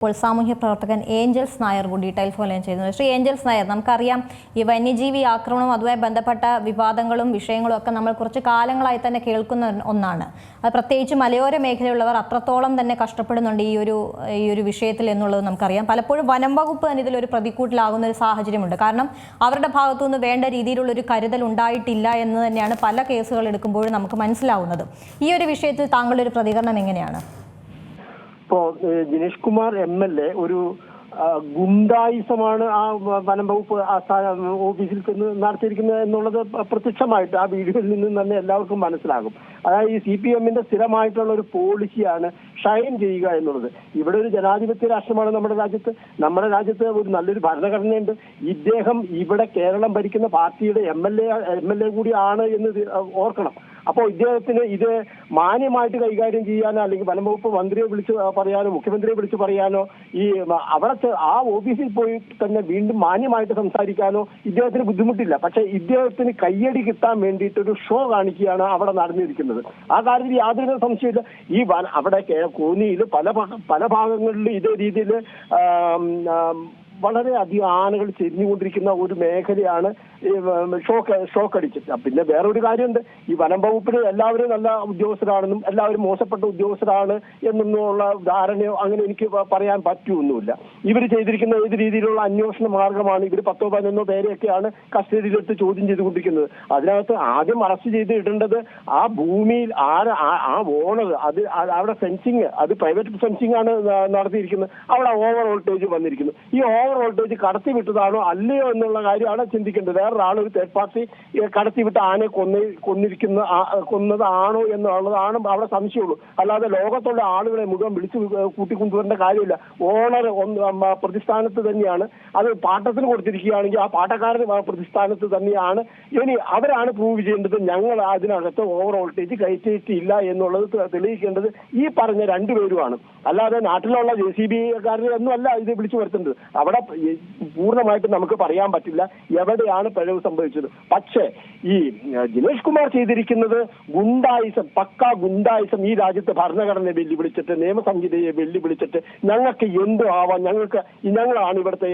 ഇപ്പോൾ സാമൂഹ്യ പ്രവർത്തകൻ ഏഞ്ചൽസ് നായർ കൂടി ടെലിഫോൺ ചെയ്യുന്നത്. ശ്രീ ഏഞ്ചൽസ് നായർ നമുക്കറിയാം ഈ വന്യജീവി ആക്രമണവും അതുമായി ബന്ധപ്പെട്ട വിവാദങ്ങളും വിഷയങ്ങളും ഒക്കെ നമ്മൾ കുറച്ച് കാലങ്ങളായി തന്നെ കേൾക്കുന്ന ഒന്നാണ്. അത് പ്രത്യേകിച്ച് മലയോര മേഖലയുള്ളവർ അത്രത്തോളം തന്നെ കഷ്ടപ്പെടുന്നുണ്ട് ഈ ഒരു ഈ ഒരു വിഷയത്തിൽ എന്നുള്ളത് നമുക്കറിയാം. പലപ്പോഴും വനം വകുപ്പ് തന്നെ ഇതിലൊരു പ്രതിക്കൂട്ടിലാകുന്ന ഒരു സാഹചര്യമുണ്ട്. കാരണം അവരുടെ ഭാഗത്തു നിന്ന് വേണ്ട രീതിയിലുള്ള ഒരു കരുതൽ ഉണ്ടായിട്ടില്ല എന്ന് തന്നെയാണ് പല കേസുകൾ എടുക്കുമ്പോഴും നമുക്ക് മനസ്സിലാവുന്നത്. ഈ ഒരു വിഷയത്തിൽ താങ്കളുടെ ഒരു പ്രതികരണം എങ്ങനെയാണ്? ഇപ്പോ Dinesh Kumar M L A ഒരു ഗുണ്ടായുസമാണ് ആ വനം വകുപ്പ് ഓഫീസിൽ ചെന്ന് നടത്തിയിരിക്കുന്നത് എന്നുള്ളത് പ്രത്യക്ഷമായിട്ട് ആ വീഡിയോയിൽ നിന്നും തന്നെ എല്ലാവർക്കും മനസ്സിലാകും. അതായത് ഈ സി പി എമ്മിന്റെ സ്ഥിരമായിട്ടുള്ള ഒരു പോളിസിയാണ് ഷൈൻ ചെയ്യുക എന്നുള്ളത്. ഇവിടെ ഒരു ജനാധിപത്യ രാഷ്ട്രമാണ് നമ്മുടെ രാജ്യത്ത്. നമ്മുടെ രാജ്യത്ത് ഒരു നല്ലൊരു ഭരണഘടനയുണ്ട്. ഇദ്ദേഹം ഇവിടെ കേരളം ഭരിക്കുന്ന പാർട്ടിയുടെ M L A M L A കൂടിയാണ് എന്ന് ഓർക്കണം. അപ്പോൾ ഇദ്ദേഹത്തിന് ഇത് മാന്യമായിട്ട് കൈകാര്യം ചെയ്യാനോ അല്ലെങ്കിൽ വനം വകുപ്പ് മന്ത്രിയെ വിളിച്ച് പറയാനോ മുഖ്യമന്ത്രിയെ വിളിച്ച് പറയാനോ ഈ അവിടെ ആ ഓഫീസിൽ പോയി തന്നെ വീണ്ടും മാന്യമായിട്ട് സംസാരിക്കാനോ ഇദ്ദേഹത്തിന് ബുദ്ധിമുട്ടില്ല. പക്ഷെ ഇദ്ദേഹത്തിന് കയ്യടി കിട്ടാൻ വേണ്ടിയിട്ട് ഒരു ഷോ കാണിക്കുകയാണ് അവിടെ നടന്നിരിക്കുന്നത്. ആ കാര്യത്തിൽ യാതൊരു സംശയമില്ല ഈ അവിടെ കൂനിയിൽ പല പല ഭാഗങ്ങളിലും ഇതേ രീതിയിൽ വളരെ അധികം ആനകൾ ചെരിഞ്ഞുകൊണ്ടിരിക്കുന്ന ഒരു മേഖലയാണ് ഷോക്ക് ഷോക്ക് അടിച്ചത് പിന്നെ വേറൊരു കാര്യമുണ്ട്. ഈ വനം വകുപ്പിന് എല്ലാവരും നല്ല ഉദ്യോഗസ്ഥരാണെന്നും എല്ലാവരും മോശപ്പെട്ട ഉദ്യോഗസ്ഥരാണ് എന്നുള്ള ധാരണയോ അങ്ങനെ എനിക്ക് പറയാൻ പറ്റുമൊന്നുമില്ല ഇവർ ചെയ്തിരിക്കുന്ന ഏത് രീതിയിലുള്ള അന്വേഷണ മാർഗമാണ് ഇവർ പത്തോ പതിനൊന്നോ പേരെയൊക്കെയാണ് കസ്റ്റഡിയിലെടുത്ത് ചോദ്യം ചെയ്തുകൊണ്ടിരിക്കുന്നത്. അതിനകത്ത് ആദ്യം അറസ്റ്റ് ചെയ്ത് ഇടേണ്ടത് ആ ഭൂമിയിൽ ആര് ആ- ഓണർ അത് അവിടെ ഫെൻസിങ് അത് പ്രൈവറ്റ് ഫെൻസിങ് ആണ് നടത്തിയിരിക്കുന്നത്. അവിടെ ഓവർ വോൾട്ടേജ് വന്നിരിക്കുന്നു. ഈ ഓവർ വോൾട്ടേജ് കടത്തി വിട്ടതാണോ അല്ലയോ എന്നുള്ള കാര്യമാണ് ചിന്തിക്കേണ്ടത്. വേറൊരാൾ ഒരു തേർഡ് പാർട്ടി കടത്തിവിട്ട ആനയെ കൊന്ന് കൊന്നിരിക്കുന്ന കൊന്നതാണോ എന്നുള്ളതാണ് അവിടെ സംശയമുള്ളൂ. അല്ലാതെ ലോകത്തുള്ള ആളുകളെ മുഴുവൻ വിളിച്ചു കൂട്ടിക്കൊണ്ടുവരേണ്ട കാര്യമില്ല. ഓണർ പ്രതിസ്ഥാനത്ത് തന്നെയാണ്. അത് പാട്ടത്തിന് കൊടുത്തിരിക്കുകയാണെങ്കിൽ ആ പാട്ടക്കാരൻ പ്രതിസ്ഥാനത്ത് തന്നെയാണ്. ഇനി അവരാണ് പ്രൂവ് ചെയ്യേണ്ടത് ഞങ്ങൾ അതിനകത്ത് ഓവർ വോൾട്ടേജ് കയറ്റിയിട്ടില്ല എന്നുള്ളത് തെളിയിക്കേണ്ടത് ഈ പറഞ്ഞ രണ്ടുപേരുമാണ്. അല്ലാതെ നാട്ടിലുള്ള ജെ സി ബി ഒന്നും അല്ല ഇത് വിളിച്ചു വരുത്തേണ്ടത്. അവിടെ ഈ പൂർണമായിട്ട് നമുക്ക് പറയാൻ പറ്റില്ല എവിടെയാണ് പിഴവ് സംഭവിച്ചത്. പക്ഷേ ഈ ജിനേഷ് കുമാർ ചെയ്തിരിക്കുന്നത് ഗുണ്ടായിസം പക്ക ഗുണ്ടായിസം ഈ രാജ്യത്ത് ഭരണഘടനയെ വെല്ലുവിളിച്ചിട്ട് നിയമസംഹിതയെ വെല്ലുവിളിച്ചിട്ട് ഞങ്ങൾക്ക് എന്തു ആവാം? ഞങ്ങൾക്ക് ഞങ്ങളാണ് ഇവിടുത്തെ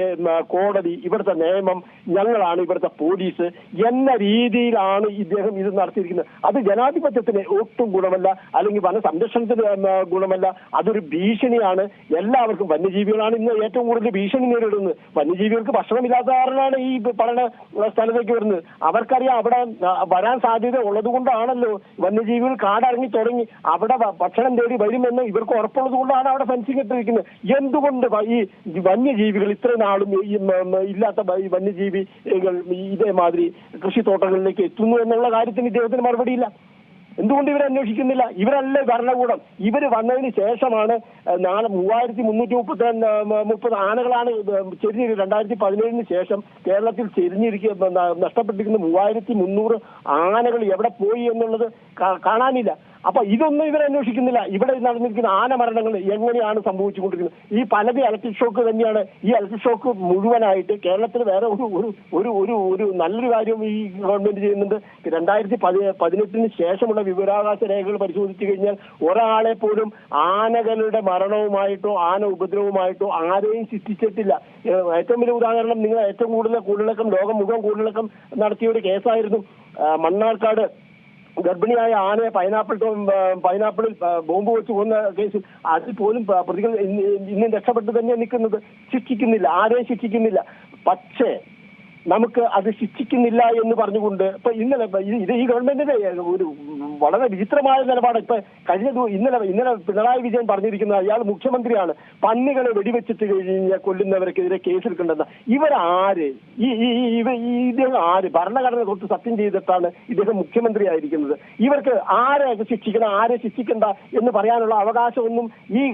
കോടതി ഇവിടുത്തെ നിയമം ഞങ്ങളാണ് ഇവിടുത്തെ പോലീസ് എന്ന രീതിയിലാണ് ഇദ്ദേഹം ഇത് നടത്തിയിരിക്കുന്നത്. അത് ജനാധിപത്യത്തിന് ഒട്ടും ഗുണമല്ല അല്ലെങ്കിൽ വന സംരക്ഷണത്തിന് ഗുണമല്ല. അതൊരു ഭീഷണിയാണ്. എല്ലാവർക്കും വന്യജീവികളാണ് ഇന്ന് ഏറ്റവും കൂടുതൽ ഭീഷണി നേരിടുന്നത്. വന്യജീവികൾക്ക് ഭക്ഷണമില്ലാത്ത കാരണമാണ് ഈ പറയുന്ന സ്ഥലത്തേക്ക് വരുന്നത്. അവർക്കറിയാം അവിടെ വരാൻ സാധ്യത ഉള്ളത് കൊണ്ടാണല്ലോ വന്യജീവികൾ കാടിറങ്ങി തുടങ്ങി അവിടെ ഭക്ഷണം തേടി വരുമെന്ന് ഇവർക്ക് ഉറപ്പുള്ളത് കൊണ്ടാണ് അവിടെ ഫെൻസിങ് ഇട്ടിരിക്കുന്നത് എന്തുകൊണ്ട് ഈ വന്യജീവികൾ ഇത്രയും നാളും ഇല്ലാത്ത വന്യജീവികൾ ഇതേമാതിരി കൃഷിത്തോട്ടങ്ങളിലേക്ക് എത്തുന്നു എന്നുള്ള കാര്യത്തിന് ഇദ്ദേഹത്തിന് മറുപടിയില്ല. എന്തുകൊണ്ട് ഇവരെ അന്വേഷിക്കുന്നില്ല? ഇവരല്ലേ ഭരണകൂടം. ഇവർ വന്നതിന് ശേഷമാണ് നാളെ മൂവായിരത്തി മുന്നൂറ്റി മുപ്പത്തി മുപ്പത് ആനകളാണ് ചെരിഞ്ഞിരി രണ്ടായിരത്തി പതിനേഴിന് ശേഷം കേരളത്തിൽ ചെരിഞ്ഞിരിക്കുക നഷ്ടപ്പെട്ടിരിക്കുന്ന മൂവായിരത്തി മുന്നൂറ് ആനകൾ എവിടെ പോയി എന്നുള്ളത് കാണാനില്ല. അപ്പൊ ഇതൊന്നും ഇവർ അന്വേഷിക്കുന്നില്ല. ഇവിടെ നടന്നിരിക്കുന്ന ആന മരണങ്ങൾ എങ്ങനെയാണ് സംഭവിച്ചുകൊണ്ടിരിക്കുന്നത്? ഈ പലത് ഇലക്ട്രിക് ഷോക്ക് തന്നെയാണ്. ഈ ഇലക്ട്രിക് ഷോക്ക് മുഴുവനായിട്ട് കേരളത്തിൽ വേറെ ഒരു ഒരു ഒരു ഒരു നല്ലൊരു കാര്യം ഈ ഗവൺമെന്റ് ചെയ്യുന്നുണ്ട്. രണ്ടായിരത്തി പതി പതിനെട്ടിന് ശേഷമുള്ള വിവരാവകാശ രേഖകൾ പരിശോധിച്ചു കഴിഞ്ഞാൽ ഒരാളെ പോലും ആനകളുടെ മരണവുമായിട്ടോ ആന ഉപദ്രവമായിട്ടോ ആരെയും ശിക്ഷിച്ചിട്ടില്ല ഏറ്റവും വലിയ ഉദാഹരണം നിങ്ങൾ ഏറ്റവും കൂടുതൽ കൂടുതലക്കം ലോകം മുഖം കൂടുതലക്കം നടത്തിയ ഒരു കേസായിരുന്നു. മണ്ണാർക്കാട് ഗർഭിണിയായ ആനയെ പൈനാപ്പിൾ പൈനാപ്പിളിൽ ബോംബ് വെച്ച് കൊന്ന കേസിൽ അതിൽ പോലും പ്രതികൾ ഇന്നും രക്ഷപ്പെട്ട് തന്നെ നിൽക്കുന്നത് ശിക്ഷിക്കുന്നില്ല ആരെയും ശിക്ഷിക്കുന്നില്ല. പക്ഷേ നമുക്ക് അത് ശിക്ഷിക്കുന്നില്ല എന്ന് പറഞ്ഞുകൊണ്ട് ഇപ്പൊ ഇന്നലെ ഇത് ഈ ഗവൺമെന്റിന്റെ ഒരു വളരെ വിചിത്രമായ നിലപാട്. ഇപ്പൊ കഴിഞ്ഞ ഇന്നലെ ഇന്നലെ പിണറായി വിജയൻ പറഞ്ഞിരിക്കുന്നത് അയാൾ മുഖ്യമന്ത്രിയാണ്. പന്നികളെ വെടിവെച്ചിട്ട് കഴിഞ്ഞാൽ കൊല്ലുന്നവർക്കെതിരെ കേസെടുക്കേണ്ടെന്ന് ഇവരാര്? ഈ ഇദ്ദേഹം ആര്? ഭരണഘടന കൊടുത്ത് സത്യം ചെയ്തിട്ടാണ് ഇദ്ദേഹം മുഖ്യമന്ത്രിയായിരിക്കുന്നത്. ഇവർക്ക് ആരെ ശിക്ഷിക്കണം ആരെ ശിക്ഷിക്കണ്ട എന്ന് പറയാനുള്ള അവകാശമൊന്നും ഈ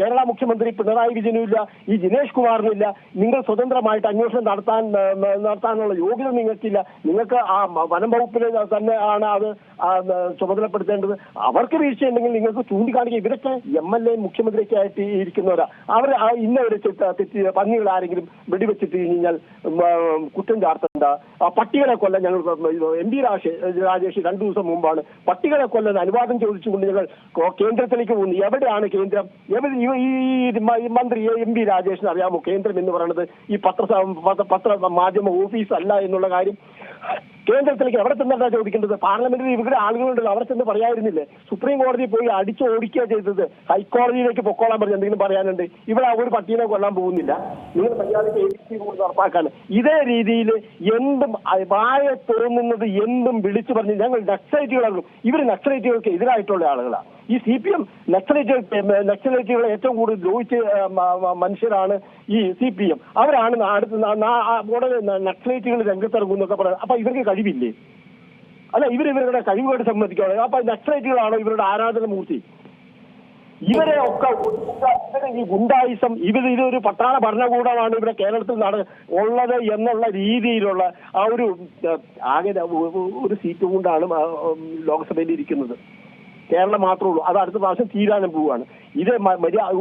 കേരള മുഖ്യമന്ത്രി പിണറായി വിജയനും ഇല്ല ഈ ജിനേഷ് കുമാറിനും ഇല്ല നിങ്ങൾ സ്വതന്ത്രമായിട്ട് അന്വേഷണം നടത്താൻ നടത്താൻ നടത്താനുള്ള യോഗ്യത നിങ്ങൾക്കില്ല. നിങ്ങൾക്ക് ആ വനം വകുപ്പിൽ തന്നെ ആണ് അത് ചുമതലപ്പെടുത്തേണ്ടത്. അവർക്ക് വീഴ്ചയുണ്ടെങ്കിൽ നിങ്ങൾക്ക് ചൂണ്ടിക്കാണിക്കുക ഇവരൊക്കെ എം എൽ എ മുഖ്യമന്ത്രിയൊക്കെ ആയിട്ട് ഇരിക്കുന്നവരാ അവർ ഇന്നവരെ തെറ്റി പന്നികൾ ആരെങ്കിലും വെടിവെച്ചിട്ട് കഴിഞ്ഞാൽ കുറ്റം ചാർത്തണ്ട. പട്ടികളെ കൊല്ലാൻ ഞങ്ങൾ എം പി രാജേഷ് രണ്ടു ദിവസം മുമ്പാണ് പട്ടികളെ കൊല്ലാൻ അനുവാദം ചോദിച്ചുകൊണ്ട് ഞങ്ങൾ കേന്ദ്രത്തിലേക്ക് പോകുന്നു. എവിടെയാണ് കേന്ദ്രം? എവിടെ ഈ മന്ത്രി എം പി രാജേഷിന് അറിയാമോ? കേന്ദ്രം എന്ന് പറയുന്നത് ഈ പത്ര പത്ര- മാധ്യമ ഓഫീസ് അല്ല എന്നുള്ള കാര്യം കേന്ദ്രത്തിലേക്ക് അവിടെ ചെന്നിട്ടാ ചോദിക്കേണ്ടത്? പാർലമെന്റിൽ ഇവിടെ ആളുകളുണ്ടല്ലോ അവിടെ ചെന്ന് പറയായിരുന്നില്ലേ സുപ്രീം കോടതി പോയി അടിച്ചു ഓടിക്കുക ചെയ്തത്. ഹൈക്കോടതിയിലേക്ക് പൊക്കോളാൻ പറഞ്ഞു എന്തെങ്കിലും പറയാനുണ്ട്. ഇവിടെ ഒരു പട്ടീനെ കൊല്ലാൻ പോകുന്നില്ല. നിങ്ങൾ മര്യാദയ്ക്ക് എ സി കൂടി ഉറപ്പാക്കാണ് ഇതേ രീതിയിൽ എന്തും വായ തുറന്നുന്നത് എന്തും വിളിച്ചു പറഞ്ഞു ഞങ്ങൾ നക്സലൈറ്റുകളാകും. ഇവർ നക്സലൈറ്റുകൾക്ക് എതിരായിട്ടുള്ള ആളുകളാണ് ഈ സി പി എം നക്സലൈറ്റുകൾ നക്സലൈറ്റുകളെ ഏറ്റവും കൂടുതൽ ദ്രോഹിച്ച് മനുഷ്യരാണ് ഈ സി പി എം അവരാണ് അടുത്ത് ഉടനെ നക്സലൈറ്റുകൾ രംഗത്തിറങ്ങും എന്നൊക്കെ പറയുന്നത്. അപ്പൊ ഇവർക്ക് കഴിവില്ലേ? അല്ല ഇവർ ഇവരുടെ കഴിവുമായിട്ട് സംബന്ധിക്കുകയാണ് അപ്പൊ നക്സലൈറ്റുകളാണോ ഇവരുടെ ആരാധന മൂർത്തി ഇവരെ ഒക്കെ ഈ ഗുണ്ടായിസം ഇവർ ഇതൊരു പട്ടാള ഭരണകൂടമാണ് ഇവിടെ കേരളത്തിൽ നട ഉള്ളത് എന്നുള്ള രീതിയിലുള്ള ആ ഒരു ആകെ ഒരു സീറ്റ് കൊണ്ടാണ് ലോക്സഭയിൽ ഇരിക്കുന്നത്. കേരളം മാത്രമേ ഉള്ളൂ. അത് അടുത്ത പ്രാവശ്യം തീരാനും പോവുകയാണ്. ഇത്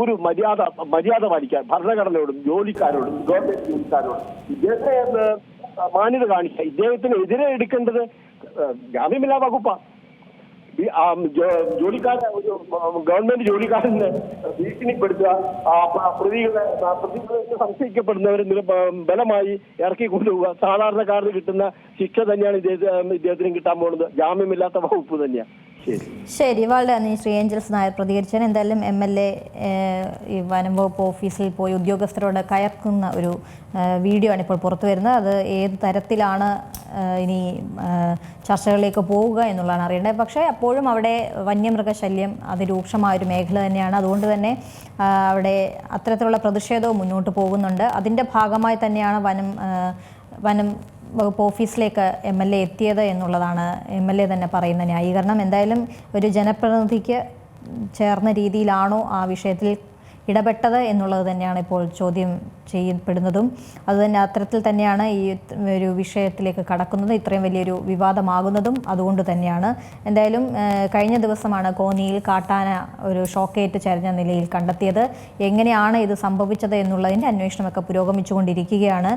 ഒരു മര്യാദ മര്യാദ പാലിക്കാൻ ഭരണഘടനയോടും ജോലിക്കാരോടും ഗവൺമെന്റ് ജോലിക്കാരോടും ഇദ്ദേഹത്തെ ഏഹ്, മാന്യത കാണിച്ച ഇദ്ദേഹത്തിന് എതിരെ എടുക്കേണ്ടത് ജാമ്യമില്ലാ വകുപ്പ. ഈ, ആ, ജോ- ജോലിക്കാരെ ഒരു ഗവൺമെന്റ് ജോലിക്കാരന് ഭീഷണിപ്പെടുത്തുക പ്രതികളെ പ്രതികളെ സംശയിക്കപ്പെടുന്നവരെ ബലമായി ഇറക്കി കൊണ്ടുപോവുക. സാധാരണക്കാരന് കിട്ടുന്ന ശിക്ഷ തന്നെയാണ് ഇദ്ദേഹത്തിന് കിട്ടാൻ പോകുന്നത്. ജാമ്യമില്ലാത്ത വകുപ്പ് തന്നെയാണ് ശരി. വളരെ നന്ദി. ശ്രീ ഏഞ്ചൽസ് നായർ പ്രതികരിച്ചാൽ എന്തായാലും എം എൽ എ ഈ വനം വകുപ്പ് ഓഫീസിൽ പോയി ഉദ്യോഗസ്ഥരോട് കയർക്കുന്ന ഒരു വീഡിയോ ആണ് ഇപ്പോൾ പുറത്തു വരുന്നത്. അത് ഏത് തരത്തിലാണ് ഇനി ചർച്ചകളിലേക്ക് പോവുക എന്നുള്ളതാണ് അറിയേണ്ടത്. പക്ഷേ അപ്പോഴും അവിടെ വന്യമൃഗശല്യം അതിരൂക്ഷമായ ഒരു മേഖല തന്നെയാണ്. അതുകൊണ്ട് തന്നെ അവിടെ അത്തരത്തിലുള്ള പ്രതിഷേധവും മുന്നോട്ട് പോകുന്നുണ്ട്. അതിന്റെ ഭാഗമായി തന്നെയാണ് വനം വനം വകുപ്പ് ഓഫീസിലേക്ക് എം എൽ എ എത്തിയത് എന്നുള്ളതാണ് എം എൽ എ തന്നെ പറയുന്ന ന്യായീകരണം. എന്തായാലും ഒരു ജനപ്രതിനിധിക്ക് ചേർന്ന രീതിയിലാണോ ആ വിഷയത്തിൽ ഇടപെട്ടത് എന്നുള്ളത് തന്നെയാണ് ഇപ്പോൾ ചോദ്യം ചെയ്യപ്പെടുന്നതും. അതുതന്നെ അത്തരത്തിൽ തന്നെയാണ് ഈ ഒരു വിഷയത്തിലേക്ക് കടക്കുന്നത്. ഇത്രയും വലിയൊരു വിവാദമാകുന്നതും അതുകൊണ്ട് തന്നെയാണ്. എന്തായാലും കഴിഞ്ഞ ദിവസമാണ് കോന്നിയിൽ കാട്ടാന ഒരു ഷോക്കേറ്റ് ചരിഞ്ഞ നിലയിൽ കണ്ടെത്തിയത്. എങ്ങനെയാണ് ഇത് സംഭവിച്ചത് എന്നുള്ളതിന്റെ അന്വേഷണമൊക്കെ പുരോഗമിച്ചുകൊണ്ടിരിക്കുകയാണ്.